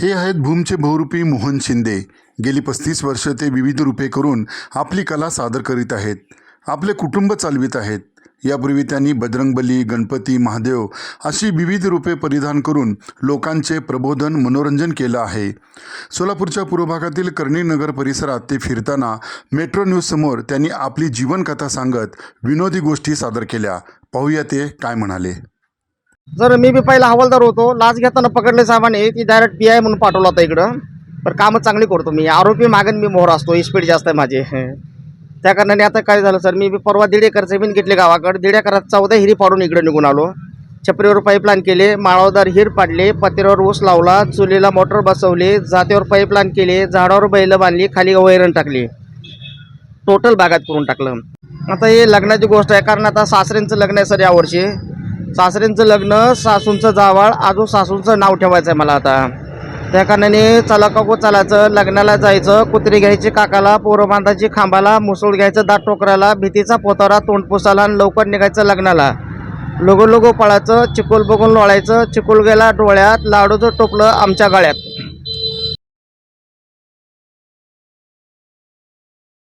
हे आहेत भूमचे बहुरूपी मोहन शिंदे. गेली पस्तीस वर्ष ते विविध रूपे करून आपली कला सादर करीत आहेत. आपले कुटुंब चालवित आहेत. यापूर्वी त्यांनी बजरंगबली गणपती महादेव अशी विविध रूपे परिधान करून लोकांचे प्रबोधन मनोरंजन केलं आहे. सोलापूरच्या पूर्व भागातील कर्णीनगर परिसरात ते फिरताना मेट्रो न्यूजसमोर त्यांनी आपली जीवनकथा सांगत विनोदी गोष्टी सादर केल्या. पाहूया ते काय म्हणाले. जर मी बी पहिला हवालदार होतो लाच घेताना पकडले साहेबांनी ती डायरेक्ट पी आय म्हणून पाठवला होता इकडं. पण कामं चांगली करतो मी. आरोपी मागण मी मोहर असतो स्पीड जास्त आहे माझी. त्या कारणाने आता काय झालं सर? मी परवा दीड एकर जमीन घेतली गावाकडे. दीड एकरात चौदा हिरी पाडून इकडे निघून आलो. छपरीवर पाईपलाईन केले माळावदार हिर पाडले पत्र्यावर ऊस लावला चुलीला मोटर बसवले जात्यावर पाईपलाईन केले झाडावर बैल बांधली खाली वैरण टाकली. टोटल बागात करून टाकलं. आता हे लग्नाची गोष्ट आहे कारण आता सासऱ्यांचं लग्न आहे सर यावर्षी. सासऱ्यांचं लग्न सासूंचं जावाळ आजू सासूंचं नाव ठेवायचं आहे मला आता. त्या कारणाने चला काकू चालायचं लग्नाला जायचं कुत्री घ्यायची काकाला पोरं बांधायची खांबाला मुसळ घ्यायचं दाट टोकराला भीतीचा पोतारा तोंड पुसाला आणि लवकर निघायचं लग्नाला. लोगो लोगो पळायचं चिकोल बघून लोळायचं चिकोल गेला डोळ्यात लाडूचं टोपलं आमच्या गळ्यात.